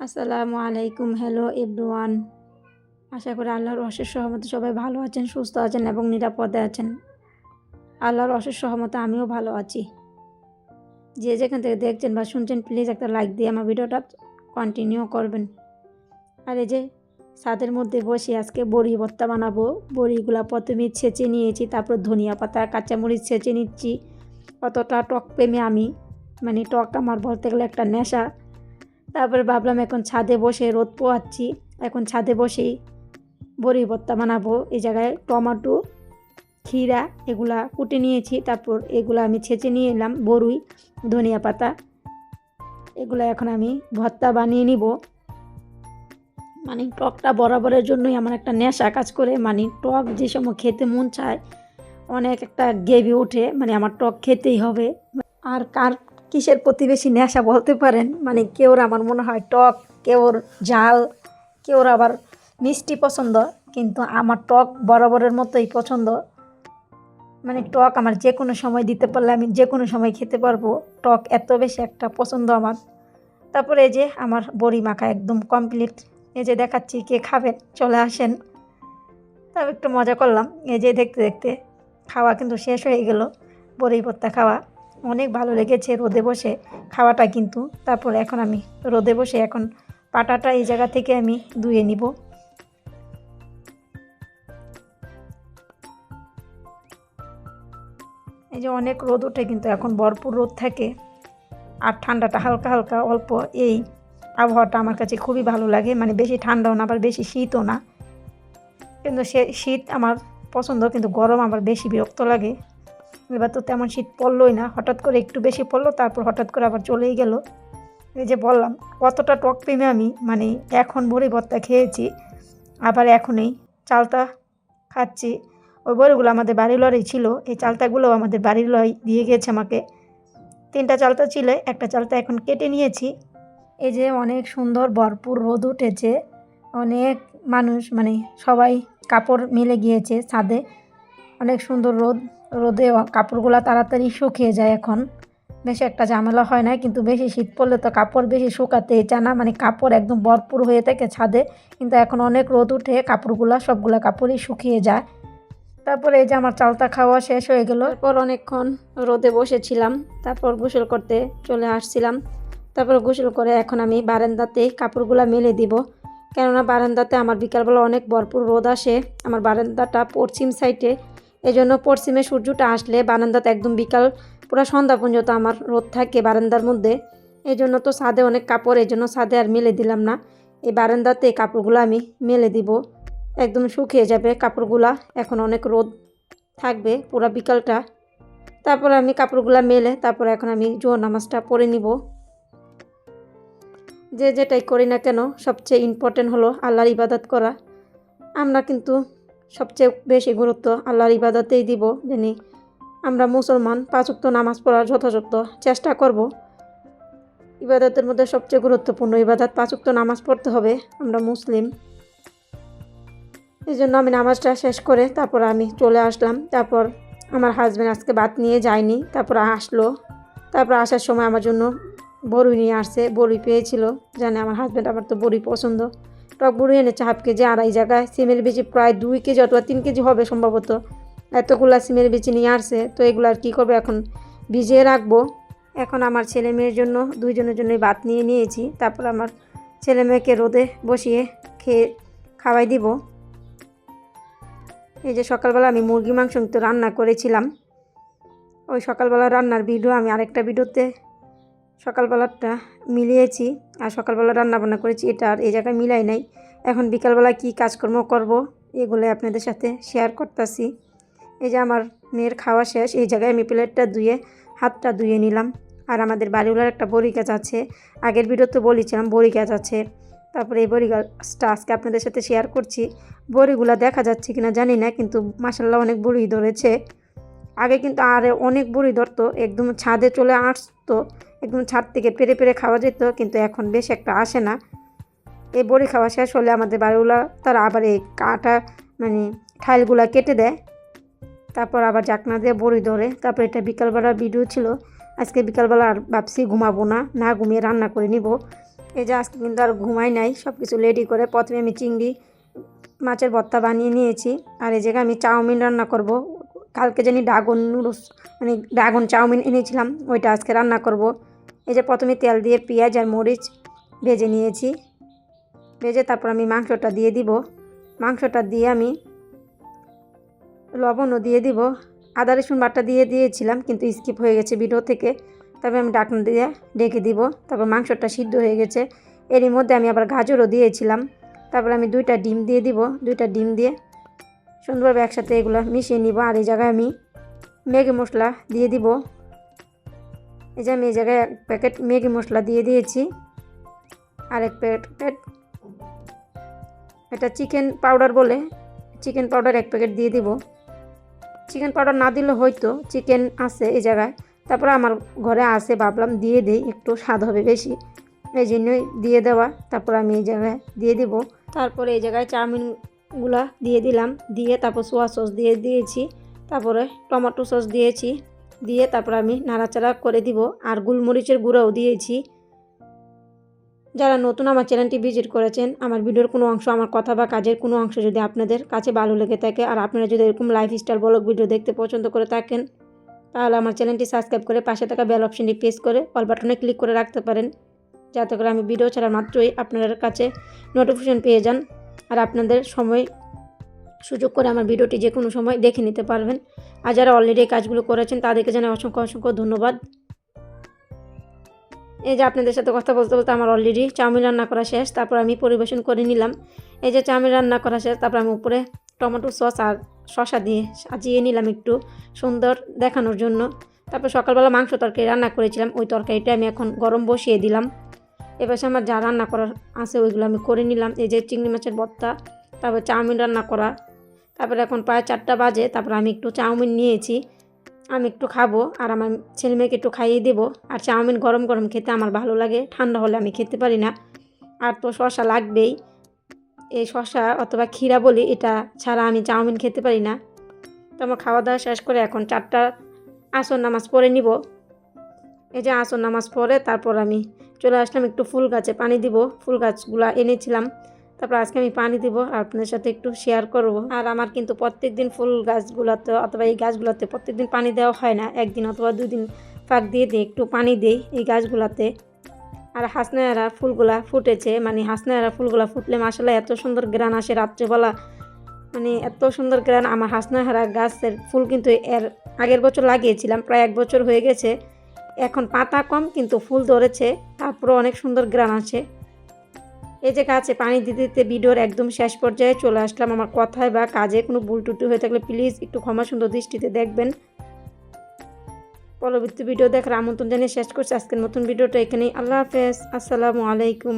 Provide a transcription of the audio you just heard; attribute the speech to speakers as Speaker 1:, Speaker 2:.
Speaker 1: আসসালামু আলাইকুম hello everyone আশা করি আল্লাহর অশেষ সহমতে সবাই ভালো আছেন, সুস্থ আছেন এবং নিরাপদে আছেন। আল্লাহর অশেষ সহমতে আমিও ভালো আছি। যে যেখান থেকে দেখছেন বা শুনছেন প্লিজ একটা লাইক দিয়ে আমার ভিডিওটা কন্টিনিউ করবেন। আর এই যে ছাদের মধ্যে বসে আজকে বড়ি ভর্তা বানাবো। বড়িগুলো প্রথমে ছেঁচে নিয়েছি, তারপর ধনিয়া পাতা, কাঁচামরিচ ছেঁচে নিচ্ছি। অতটা টক প্রেমে আমি। মানে টক আমার বলতে গেলে একটা নেশা। তারপরে ভাবলাম এখন ছাদে বসে রোদ পোয়াচ্ছি এখন ছাদে বসেই বড়ি ভর্তা বানাবো। এই জায়গায় টমাটো, ক্ষীরা এগুলা কুটে নিয়েছি, তারপর এগুলো আমি ছেঁচে নিয়ে এলাম বড়ুই ধনিয়া পাতা। এগুলো এখন আমি ভর্তা বানিয়ে নিব। মানে টকটা বরাবরের জন্যই আমার একটা নেশা কাজ করে মানে টক যে সময় খেতে মন চায়, অনেক একটা গেবি ওঠে মানে আমার টক খেতেই হবে। আর কার কিসের প্রতিবেশী নেশা বলতে পারেন? মানে কেউর আমার মনে হয় টক কেউর ঝাল কেউর আবার মিষ্টি পছন্দ, কিন্তু আমার টক বরাবরের মতোই পছন্দ। মানে টক আমার যে কোনো সময় দিতে পারলে আমি যে কোনো সময় খেতে পারব। টক এত বেশি একটা পছন্দ আমার। তারপরে এই যে আমার বড়ি মাখা একদম কমপ্লিট এই যে দেখাচ্ছি কে খাবেন চলে আসেন। তারপর একটু মজা করলাম। এই যে দেখতে দেখতে খাওয়া কিন্তু শেষ হয়ে গেল, বড়ি ভর্তা খাওয়া। অনেক ভালো লেগেছে রোদে বসে খাওয়াটা কিন্তু। তারপর এখন আমি রোদে বসে এখন পাটাটা এই জায়গা থেকে আমি ধুয়ে নিব। এই যে অনেক রোদ ওঠে কিন্তু এখন, ভরপুর রোদ থাকে আর ঠান্ডাটা হালকা হালকা অল্প। এই আবহাওয়াটা আমার কাছে খুবই ভালো লাগে মানে বেশি ঠান্ডাও না, আবার বেশি শীতও না। কিন্তু সে শীত আমার পছন্দ, কিন্তু গরম আমার বেশি বিরক্ত লাগে। এবার তো তেমন শীত পড়লোই না। হঠাৎ করে একটু বেশি পড়ল, তারপর হঠাৎ করে আবার চলেই গেল। এই যে বললাম, কতটা টক প্রেমে আমি মানে এখন বড়ি ভর্তা খেয়েছি, আবার এখনই চালতা খাচ্ছি। ওই বড়িগুলো আমাদের বাড়ির লড়াই ছিল, এই চালতাগুলো আমাদের বাড়ির লড়াই দিয়ে গিয়েছে আমাকে। তিনটা চালতা ছিল, একটা চালতা এখন কেটে নিয়েছি। এই যে অনেক সুন্দর, ভরপুর রোদ উঠেছে। অনেক মানুষ মানে সবাই কাপড় মিলে গিয়েছে ছাদে। অনেক সুন্দর রোদ রোদে কাপড়গুলো তাড়াতাড়ি শুকিয়ে যায় এখন। বেশি একটা ঝামেলা হয় না কিন্তু বেশি শীত পড়লে তো কাপড় বেশি শুকাতে চায় না। মানে কাপড় একদম ভরপুর হয়ে থাকে ছাদে, কিন্তু এখন অনেক রোদ উঠে কাপড়গুলো, সবগুলো কাপড়ই শুকিয়ে যায়। তারপরে এই যে আমার চালতা খাওয়া শেষ হয়ে গেল। তারপর অনেকক্ষণ রোদে বসেছিলাম, তারপর গোসল করতে চলে আসছিলাম। তারপর গোসল করে এখন আমি বারান্দাতে কাপড়গুলো মেলে দিব। কেননা বারান্দাতে আমার বিকালবেলা অনেক ভরপুর রোদ আসে। আমার বারান্দাটা পশ্চিম সাইডে এই জন্য পশ্চিমে সূর্যটা আসলে বারান্দাতে একদম বিকাল, পুরো সন্ধ্যা পর্যন্ত আমার রোদ থাকে বারান্দার মধ্যে। এই জন্য তো ছাদে অনেক কাপড় এই জন্য ছাদে আর মেলে দিলাম না। এই বারান্দাতে কাপড়গুলো আমি মেলে দিব। একদম শুকিয়ে যাবে কাপড়গুলা, এখন অনেক রোদ থাকবে পুরো বিকালটা। তারপরে আমি কাপড়গুলো মেলে, তারপরে এখন আমি জোর নামাজটা পড়ে নিব। যে যেটাই করি না কেন, সবচেয়ে ইম্পর্টেন্ট হলো আল্লাহর ইবাদত করা। আমরা কিন্তু সবচেয়ে বেশি গুরুত্ব আল্লাহর ইবাদতেই দিব, জানি। আমরা মুসলমান, পাঁচক্ত নামাজ পড়ার যথাযথ চেষ্টা করব। ইবাদতের মধ্যে সবচেয়ে গুরুত্বপূর্ণ ইবাদত পাঁচক্ত নামাজ পড়তে হবে। আমরা মুসলিম। এই জন্য আমি নামাজটা শেষ করে তারপর আমি চলে আসলাম। তারপর আমার হাজব্যান্ড আজকে ভাত নিয়ে যায়নি, তারপর আসলো। তারপর আসার সময় আমার জন্য বড়ি নিয়ে আসছে, বড়ি পেয়েছিল। জানে আমার হাজব্যান্ড আমার তো বড়ি পছন্দ। টক বড়ি এনেছে, হাফ কেজি আড়াই জায়গায়। সিমের বিচি প্রায় দুই কেজি অথবা তিন কেজি হবে সম্ভবত। এতগুলা সিমের বিচি নিয়ে আসছে, তো এগুলো আর কী করব এখন? ভিজিয়ে রাখব। এখন আমার ছেলে মেয়ের জন্য, দুইজনের জন্য ভাত নিয়ে নিয়েছি। তারপর আমার ছেলে মেয়েকে রোদে বসিয়ে খেয়ে খাওয়াই দিব। এই যে সকালবেলা আমি মুরগি মাংস কিন্তু রান্না করেছিলাম। ওই সকালবেলা রান্নার ভিডিও আমি আরেকটা ভিডিওতে সকালবেলাটা মিলিয়েছি আর সকালবেলা রান্না বান্না করেছি, এটা আর এই জায়গায় মিলাই নাই। এখন বিকালবেলা কি কাজকর্ম করব এগুলো আপনাদের সাথে শেয়ার করতেছি। এই যে আমার মেয়ের খাওয়া শেষ, এই জায়গায় আমি প্লেটটা ধুয়ে, হাতটা ধুয়ে নিলাম। আর আমাদের বাড়িওয়ালার একটা বড়ি গাছ আছে, আগের ভিডিওতে বলেছিলাম বড়ি গাছ আছে। তারপরে এই বড়ি গাছটা আজকে আপনাদের সাথে শেয়ার করছি। বড়িগুলো দেখা যাচ্ছে কিনা জানি না, কিন্তু মাসাল্লাহ অনেক বড়ি ধরেছে। আগে কিন্তু আর অনেক বড়ি ধরতো, একদম ছাদে চলে আসতো, একদম ছাদ থেকে পেরে পেরে খাওয়া যেত, কিন্তু এখন বেশ একটা আসে না। এই বড়ি খাওয়া শেষ হলে আমাদের বাড়িগুলো তারা আবার এই কাটা মানে ঠাইলগুলো কেটে দেয়। তারপর আবার জাকনা দিয়ে বড়ি ধরে, তারপর এটা বিকালবেলার ভিডিও ছিল, আজকে বিকালবেলা আর ভাবছি ঘুমাবো না না ঘুমিয়ে রান্না করে নিব। এই যে আজকে কিন্তু আর ঘুমাই নাই সব কিছু রেডি করে প্রথমে আমি চিংড়ি মাছের ভর্তা বানিয়ে নিয়েছি, আর এই জায়গায় আমি চাউমিন রান্না করব কালকে জানি ড্রাগন নুডলস মানে ড্রাগন চাউমিন এনেছিলাম, ওইটা আজকে রান্না করব। এই যে প্রথমে তেল দিয়ে পেঁয়াজ আর মরিচ ভেজে নিয়েছি। ভেজে তারপর আমি মাংসটা দিয়ে দিব। মাংসটা দিয়ে আমি লবণও দিয়ে দিব। আদা রসুন বাটা দিয়ে দিয়েছিলাম, কিন্তু স্কিপ হয়ে গেছে ভিডিও থেকে। তারপর আমি ডাকনা দিয়ে ডেকে দিব। তারপর মাংসটা সিদ্ধ হয়ে গেছে। এরই মধ্যে আমি আবার গাজরও দিয়েছিলাম। তারপর আমি দুইটা ডিম দিয়ে দিব। দুইটা ডিম দিয়ে সুন্দরভাবে একসাথে এগুলো মিশিয়ে নিব। আর এই জায়গায় আমি ম্যাগি মশলা দিয়ে দিব। এই যে আমি এই জায়গায় এক প্যাকেট ম্যাগি মশলা দিয়ে দিয়েছি। আর এক প্যাকেট এটা চিকেন পাউডার বলে। চিকেন পাউডার এক প্যাকেট দিয়ে দিব। চিকেন পাউডার না দিলে হয়তো চিকেন আছে এই জায়গায়। তারপরে আমার ঘরে আসে ভাবলাম দিয়ে দিই, একটু স্বাদ হবে বেশি। এই জন্যই দিয়ে দেওয়া। তারপর আমি এই জায়গায় দিয়ে দিব। তারপরে এই জায়গায় চাউমিনগুলা দিয়ে দিলাম। দিয়ে তারপর সোয়া সস দিয়ে দিয়েছি। তারপরে টমেটো সস দিয়েছি। দিয়ে তারপর আমি নাড়াচাড়া করে দিব আর গোলমরিচের গুঁড়োও দিয়েছি। যারা নতুন আমার চ্যানেলটি ভিজিট করেছেন, আমার ভিডিওর কোনো অংশ, আমার কথা বা কাজের কোনো অংশ যদি আপনাদের কাছে ভালো লেগে থাকে আর আপনারা যদি এরকম লাইফস্টাইল ব্লগ ভিডিও দেখতে পছন্দ করে থাকেন, তাহলে আমার চ্যানেলটি সাবস্ক্রাইব করে পাশে থাকা বেল অপশনটি প্রেস করে অল বাটনে ক্লিক করে রাখতে পারেন। যাতে করে আমি ভিডিও ছাড়া মাত্রই আপনাদের কাছে নোটিফিকেশন পেয়ে যান। আর আপনাদের সময়, সুযোগ করে আমার ভিডিওটি যে কোনো সময় দেখে নিতে পারবেন। আর যারা অলরেডি এই কাজগুলো করেছেন, তাদেরকে জানাই অসংখ্য অসংখ্য ধন্যবাদ। এই যে আপনাদের সাথে কথা বলতে বলতে আমার অলরেডি চাউমিন রান্না করা শেষ, তারপর আমি পরিবেশন করে নিলাম। এই যে চাউমিন রান্না করা শেষ, তারপর আমি উপরে টমেটো সস আর শসা দিয়ে সাজিয়ে নিলাম একটু সুন্দর দেখানোর জন্য। তারপর সকালবেলা মাংস তরকারি রান্না করেছিলাম, ওই তরকারিটা আমি এখন গরম বসিয়ে দিলাম। এবার আমার যা রান্না করার আছে ওইগুলো আমি করে নিলাম। এই যে চিংড়ি মাছের ভর্তা তারপর চাউমিন রান্না করা, তারপরে এখন প্রায় চারটা বাজে, তারপর আমি একটু চাউমিন নিয়েছি, আমি একটু খাব আর আমার ছেলে মেয়েকে একটু খাইয়ে দেবো। আর চাউমিন গরম গরম খেতে আমার ভালো লাগে, ঠান্ডা হলে আমি খেতে পারি না। আর তো শশা লাগবেই, এই শশা অথবা ক্ষীরা বলি, এটা ছাড়া আমি চাউমিন খেতে পারি না। তো আমার খাওয়া দাওয়া শেষ করে এখন চারটা আসর নামাজ পড়ে নিব। এই যে আসর নামাজ পড়ে, তারপর আমি চলে আসলাম একটু ফুল গাছে পানি দিব। ফুল গাছগুলা এনেছিলাম। তারপর আজকে আমি পানি দিব আর আপনাদের সাথে একটু শেয়ার করব। আর আমার কিন্তু প্রত্যেক দিন ফুল গাছগুলোতে অথবা এই গাছগুলোতে প্রত্যেক দিন পানি দেওয়া হয় না। একদিন অথবা দুদিন ফাঁক দিয়ে দিই একটু পানি দিই এই গাছগুলোতে। আর হাসনায়ারা ফুলগুলা ফুটেছে। মানে হাসনায়ারা ফুলগুলা ফুটলে মাসালা এত সুন্দর গ্রান আসে রাত্রেবেলা। মানে এত সুন্দর গ্রান। আমার হাসনাহারা গাছের ফুল কিন্তু এর আগের বছর লাগিয়েছিলাম। প্রায় এক বছর হয়ে গেছে। এখন পাতা কম, কিন্তু ফুল ধরেছে তারপরে অনেক সুন্দর গ্রান আছে। এই যে গাছে পানি দিতে দিতে ভিডিওর একদম শেষ পর্যায়ে চলে আসলাম আমার কথায় বা কাজে। কোনো ভুল টুটি হয়ে থাকলে প্লিজ একটু ক্ষমা সুন্দর দৃষ্টিতে দেখবেন। পরবর্তী ভিডিও দেখার আমন্ত্রণ জানিয়ে শেষ করছি। আজকের নতুন ভিডিওটা এখানেই। আল্লাহ হাফেজ। আসসালামু আলাইকুম।